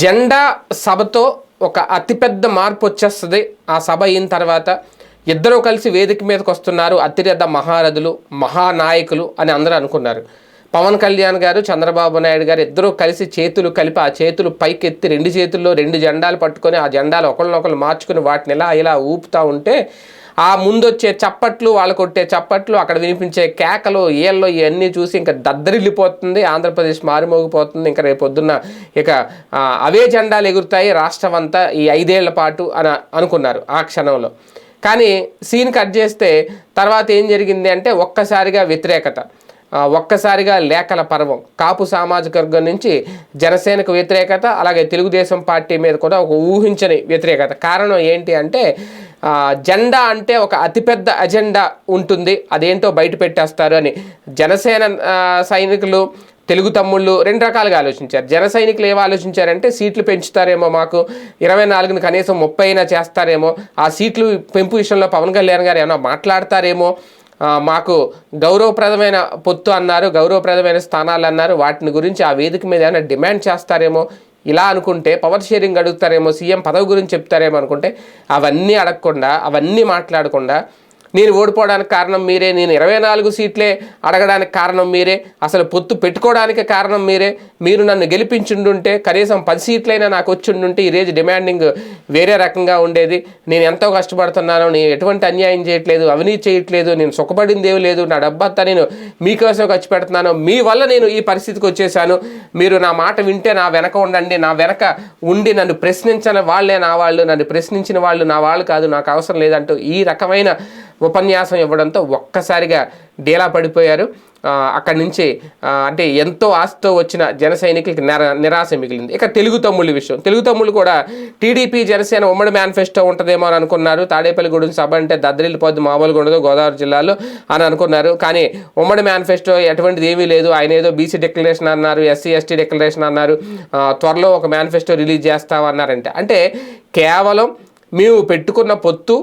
జెండా సభతో ఒక అతిపెద్ద మార్పు వచ్చేస్తుంది. ఆ సభ అయిన తర్వాత ఇద్దరూ కలిసి వేదిక మీదకి వస్తున్నారు. అతిపెద్ద మహారథులు మహానాయకులు అని అందరూ అనుకున్నారు. పవన్ కళ్యాణ్ గారు చంద్రబాబు నాయుడు గారు ఇద్దరూ కలిసి చేతులు కలిపి ఆ చేతులు పైకెత్తి రెండు చేతుల్లో రెండు జెండాలు పట్టుకొని ఆ జెండాలు ఒకళ్ళనొకళ్ళు మార్చుకుని వాటిని ఇలా ఇలా ఊపుతూ ఉంటే ఆ ముందొచ్చే చప్పట్లు వాళ్ళు కొట్టే చప్పట్లు అక్కడ వినిపించే కేకలు ఏళ్ళు ఇవన్నీ చూసి ఇంకా దద్దరిల్లిపోతుంది ఆంధ్రప్రదేశ్ మారుమోగిపోతుంది. ఇంకా రేపు పొద్దున్న ఇక అవే జెండాలు ఎగురుతాయి రాష్ట్రం అంతా ఈ ఐదేళ్ళ పాటు అని అనుకున్నారు ఆ క్షణంలో. కానీ సీన్ కట్ చేస్తే తర్వాత ఏం జరిగింది అంటే ఒక్కసారిగా వ్యతిరేకత. ఒక్కసారిగా లేఖల పర్వం. కాపు సామాజిక వర్గం నుంచి జనసేనకు వ్యతిరేకత అలాగే తెలుగుదేశం పార్టీ మీద కూడా ఒక ఊహించని వ్యతిరేకత. కారణం ఏంటి అంటే జెండా అంటే ఒక అతిపెద్ద అజెండా ఉంటుంది. అదేంటో బయట పెట్టేస్తారు అని. జనసేన సైనికులు తెలుగు తమ్ముళ్ళు రెండు రకాలుగా ఆలోచించారు. జన సైనికులు ఏం ఆలోచించారంటే సీట్లు పెంచుతారేమో మాకు. ఇరవై నాలుగుని కనీసం ముప్పై అయినా చేస్తారేమో. ఆ సీట్లు పెంపు విషయంలో పవన్ కళ్యాణ్ గారు ఏమైనా మాట్లాడతారేమో? మాకు గౌరవప్రదమైన పొత్తు అన్నారు గౌరవప్రదమైన స్థానాలు అన్నారు. వాటిని గురించి ఆ వేదిక మీద ఏమైనా డిమాండ్ చేస్తారేమో? ఇలా అనుకుంటే పవర్ షేరింగ్ అడుగుతారేమో సీఎం పదవి గురించి చెప్తారేమో అనుకుంటే అవన్నీ అడగకుండా అవన్నీ మాట్లాడకుండా నేను ఓడిపోవడానికి కారణం మీరే నేను ఇరవై నాలుగు సీట్లే అడగడానికి కారణం మీరే అసలు పొత్తు పెట్టుకోవడానికి కారణం మీరే. మీరు నన్ను గెలిపించుండుంటే కనీసం పది సీట్లైనా నాకు వచ్చిండుంటే ఈ రేజ్ డిమాండింగ్ వేరే రకంగా ఉండేది. నేను ఎంతో కష్టపడుతున్నాను నేను ఎటువంటి అన్యాయం చేయట్లేదు అవినీతి చేయట్లేదు నేను సుఖపడింది ఏమి లేదు నా డబ్బంతా నేను మీకోసం ఖర్చు పెడుతున్నాను. మీ వల్ల నేను ఈ పరిస్థితికి వచ్చేసాను మీరు నా మాట వింటే నా వెనక ఉండండి నా వెనక ఉండి నన్ను ప్రశ్నించిన వాళ్ళే నా వాళ్ళు నన్ను ప్రశ్నించిన వాళ్ళు నా వాళ్ళు కాదు నాకు అవసరం లేదంటూ ఈ రకమైన ఉపన్యాసం ఇవ్వడంతో ఒక్కసారిగా డేలా పడిపోయారు. అక్కడి నుంచి అంటే ఎంతో ఆశతో వచ్చిన జన సైనికులకి నిరా నిరాశ మిగిలింది. ఇక తెలుగు తమ్ముళ్ళ విషయం. తెలుగు తమ్ముళ్ళు కూడా టీడీపీ జనసేన ఉమ్మడి మేనిఫెస్టో ఉంటుందేమో అని అనుకున్నారు. తాడేపల్లిగూడెం సభ అంటే దద్దరిల్లిపోద్ది మామూలుగా ఉండదు గోదావరి జిల్లాలో అని అనుకున్నారు. కానీ ఉమ్మడి మేనిఫెస్టో ఎటువంటిది ఏమీ లేదు. ఆయన ఏదో బీసీ డిక్లరేషన్ అన్నారు ఎస్సీ ఎస్టీ డిక్లరేషన్ అన్నారు. త్వరలో ఒక మేనిఫెస్టో రిలీజ్ చేస్తామన్నారంటే. అంటే కేవలం మేము పెట్టుకున్న పొత్తు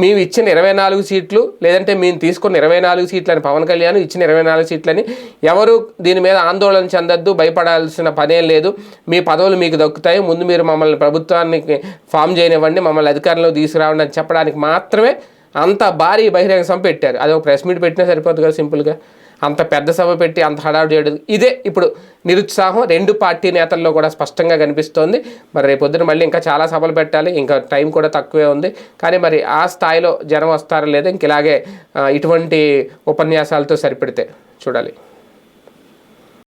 మేము ఇచ్చిన ఇరవై నాలుగు సీట్లు లేదంటే మేము తీసుకున్న ఇరవై నాలుగు సీట్లని పవన్ కళ్యాణ్ ఇచ్చిన ఇరవై నాలుగు సీట్లని ఎవరు దీని మీద ఆందోళన చెందొద్దు భయపడాల్సిన పనేం లేదు. మీ పదవులు మీకు దక్కుతాయి. ముందు మీరు మమ్మల్ని ప్రభుత్వానికి ఫామ్ చేయనివ్వండి మమ్మల్ని అధికారంలో తీసుకురావండి అని చెప్పడానికి మాత్రమే అంత భారీ బహిరంగ సభ పెట్టారు. అది ఒక ప్రెస్ మీట్ పెట్టినా సరిపోతుంది కదా సింపుల్గా అంత పెద్ద సభ పెట్టి అంత హడావుడి చేయడం. ఇదే ఇప్పుడు నిరుత్సాహం రెండు పార్టీ నేతల్లో కూడా స్పష్టంగా కనిపిస్తోంది. మరి రేపొద్దున మళ్ళీ ఇంకా చాలా సభలు పెట్టాలి. ఇంకా టైం కూడా తక్కువే ఉంది. కానీ మరి ఆ స్థాయిలో జనం వస్తారో లేదో ఇంక ఇలాగే ఇటువంటి ఉపన్యాసాలతో సరిపెడితే చూడాలి.